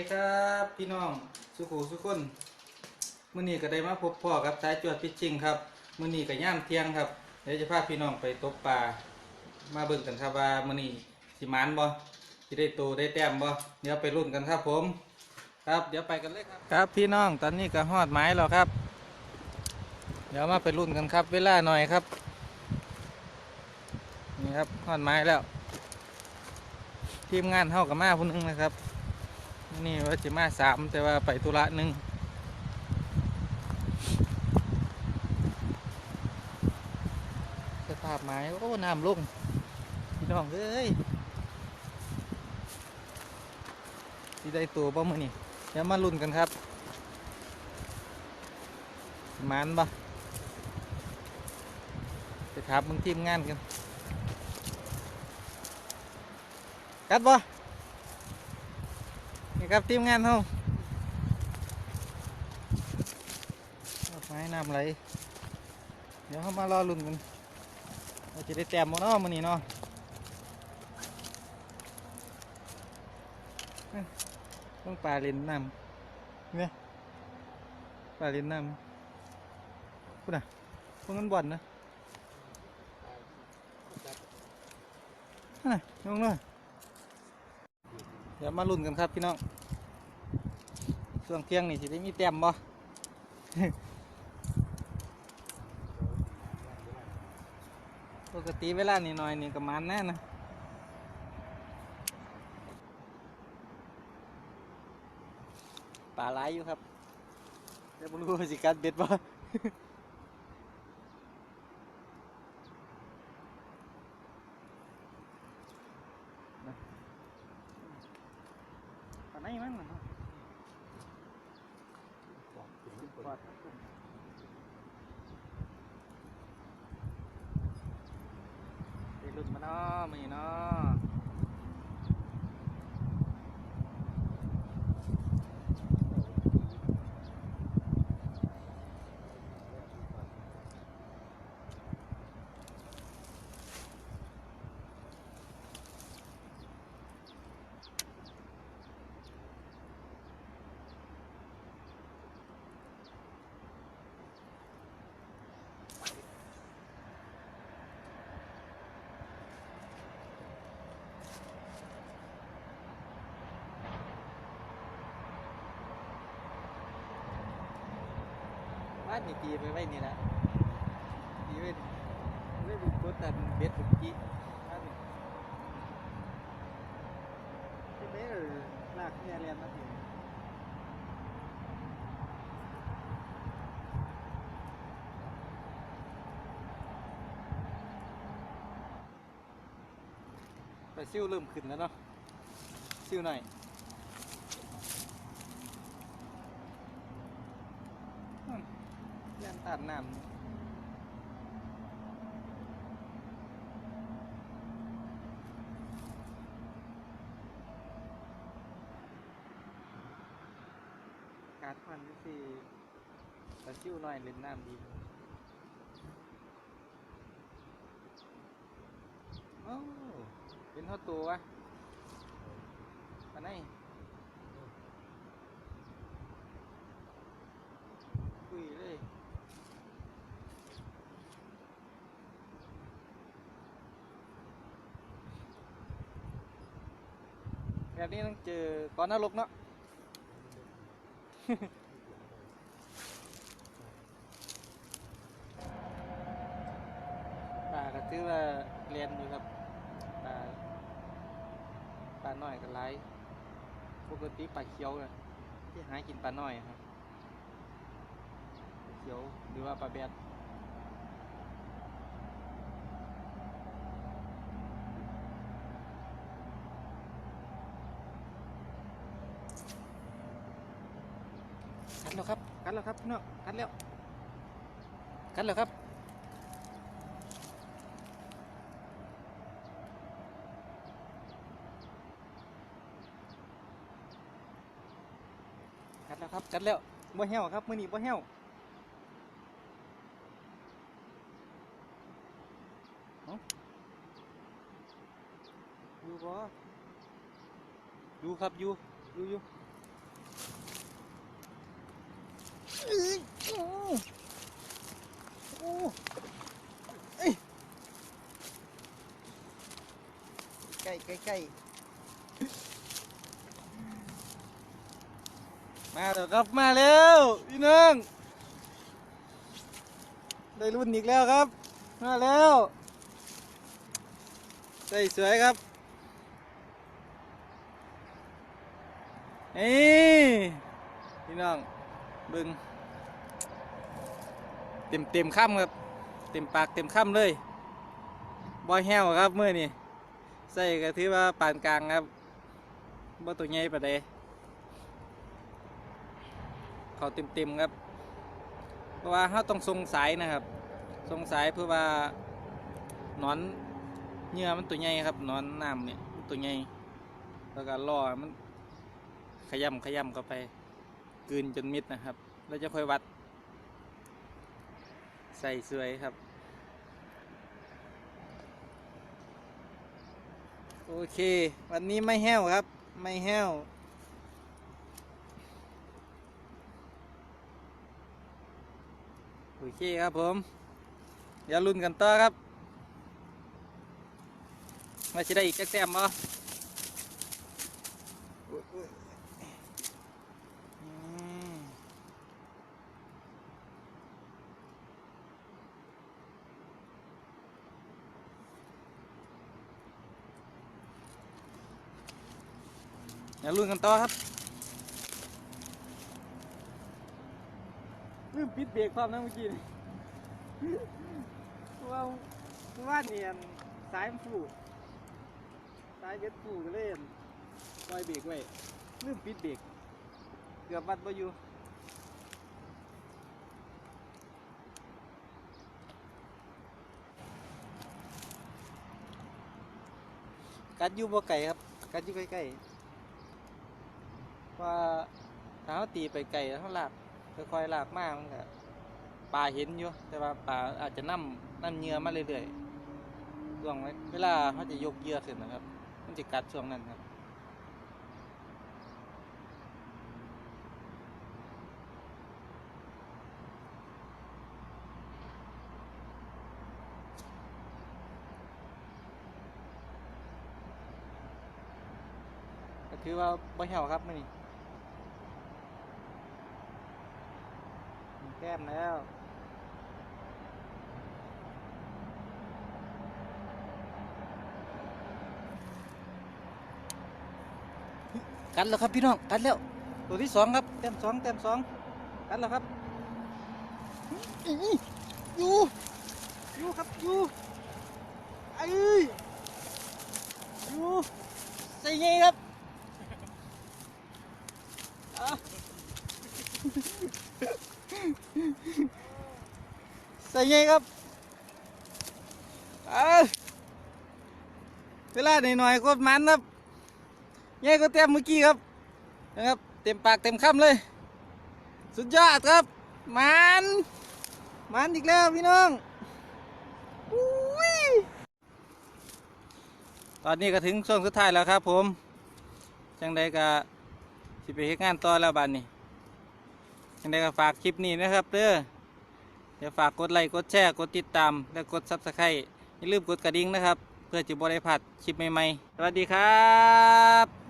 ดีครับพี่น้องสุขุสุขคนมื้อนี้ก็ได้มาพบพ่อกับสายจวดพิชชิงครับมื้อนี้ก็ย่ามเที่ยงครับเดี๋ยวจะพาพี่น้องไปตกปลามาเบิ่งกันครับว่ามื้อนี้สิมานบ่สิได้โตได้แต้มบ่เดี๋ยวไปรุ่นกันครับผม ครับเดี๋ยวไปกันเลยครับครับพี่น้องตอนนี้ก็ฮอดไม้แล้วครับ เดี๋ยวมาไปรุ่นกันครับ เวลาหน่อยครับนี่ครับฮอดไม้แล้ว ทีมงานเท่ากับมาผู้หนึงนะครับ นี่ว่าจะมาสามแต่ว่าไปธุระหนึ่งสภาพไม้โอ้น้ำลงพี่น้องเอ้ยที่ได้ตัวบ่มื่อนี่เดี๋ยวมาลุ้นกันครับมันบ่ไปถามมึงทีมงานกันกัดบ่ นี่ครับทีมงานเขาดอกไม้น้ำไหล เดี๋ยวเขามารอลุ้นกันว่าจะได้แต้มบ่เนาะมื้อนี้เนาะต้องปลาเล่นน้ำเนี่ยปลาเล่นน้ำพูดนะพวกนั้นบ่อนนะนั่นน่ะลงเลยเดี๋ยวมาลุ้นกันครับพี่น้อง ช่วงเที่ยงนี่สิได้มีแต้มบ่ปกติเวลานี่หน่อยนี่ก็มันแน่นะป่าหลายอยู่ครับแต่บ่รู้ว่าสิกัดเบ็ดบ่ ป่าไหนมั้งล่ะเนาะปอดครับผมไปลุ้ นมาเนาะมือนี้เนาะ บ้านนี่ตีไปไว้นี่แหละตีไว้ไว้บุกกดแต่เบ็ดบุกกี้บ้านนี่ที่เบ็ดเออลากเนี่ยเรียนมาถึงไปซิ่วเริ่มขึ้นแล้วเนาะซิ่วหน่อย อืมเล่ นตัดน้ำการพันที่สี่ตะชิวหน่อยเล่นน้ำดีโอ้เป็นเท่าตัววะปานไหนคุยเลย แบบนี้ต้องเจอก้อนนรกเนาะ ปลาก็ถือว่าเรียนอยู่ครับ ปลา ปลาน้อยกับไรปกติปลาเขียวนะที่หากินปลาหน้อยครับ เขียวหรือว่าปลาแบด กัดแล้วครับ กัดแล้วครับพี่น้องกัดแล้ว กัดแล้วครับ กัดแล้วครับ กัดแล้วบ่เหี่ยวครับมื้อนี้บ่เหี่ยวเอ้าอยู่บ่อยู่ครับอยู่อยู่อยู่ อื้อโอ้โอ้เอ้ย ใกล้ใกล้ใกล้มาแล้วครับมาแล้วพี่น้องได้รุ่นอีกแล้วครับ มาแล้วใส่สวยครับนี่พี่น้อง เบึงเต็มเต็มค่ำครับ เต็มปากเต็มค่ำเลยบอยแห้วครับเมื่อนี่ใส่ก็ถือว่าปานกลางครับบ่ตัวใหญ่ปานใดเขาเต็มเต็มครับ เพราะว่าเขาต้องทรงสายนะครับทรงสายเพื่อว่าหนอนเหยื่อมันตัวใหญ่ครับหนอนน้ำเนี่ยตัวใหญ่แล้วก็ล่อมันขยำขยำเข้าไป กลืนจนมิดนะครับ แล้วจะค่อยวัด ใส่สวยครับ โอเค วันนี้ไม่แห้วครับ ไม่แห้วโอเคครับผม เดี๋ยวลุ้นกันต่อครับว่าจะได้อีกจักแต้มบ่ เดี๋ยวลุ้นกันต่อครับลืมปิดเบรกความนะเมื่อกี้นี่ว่าว่าเนียนสายมันฟูสายเบ็ดฟูก็เล่นปล่อยเบรกไว้ลืมปิดเบรกเกือบวัดบ่อยู่กัดอยู่บ่ไก่ครับกัดอยู่ใกล้ๆ ว่าถ้าเขาตีไปไก่แล้วเขาลากค่อยๆหลากมากมันก็ปลาเห็นอยู่แต่ว่าปลาอาจจะนั่มนั่เหยื่อมาเรื่อยๆช่วงเวลาเขาจะยกเยื่อขึ้นนะครับ มันจะกัดช่วงนั้นครับถือว่าบ่เหี่ยวครับมื้อนี้ แก้มแล้วกันแล้วครับพี่น้องกันแล้วตัวที่สองครับแต้มสองแต้มสองกันแล้วครับอยู่อยู่ครับอยู่ไอ้ยอยู่ใส่ไงครับอะ ใส่ไงครับเอะเวลาหน่อยๆก็มันครับใหญ่ก็เต็มเมื่อกี้ครับนะครับ เต็มปากเต็มคำเลย สุดยอดครับ มันมันอีกแล้วพี่น้องอุ้ยตอนนี้ก็ถึงช่วงสุดท้ายแล้วครับผม จังใดก็สิไปเฮ็ดงานต่อแล้วบัดนี้ ยังไงก็ฝากคลิปนี้นะครับเด้ออย่าฝากกดไลค์กดแชร์กดติดตาม และกดซับสไครต์อย่าลืมกดกระดิ่งนะครับ เพื่อจะบ่ได้พลาดคลิปใหม่ๆ สวัสดีครับ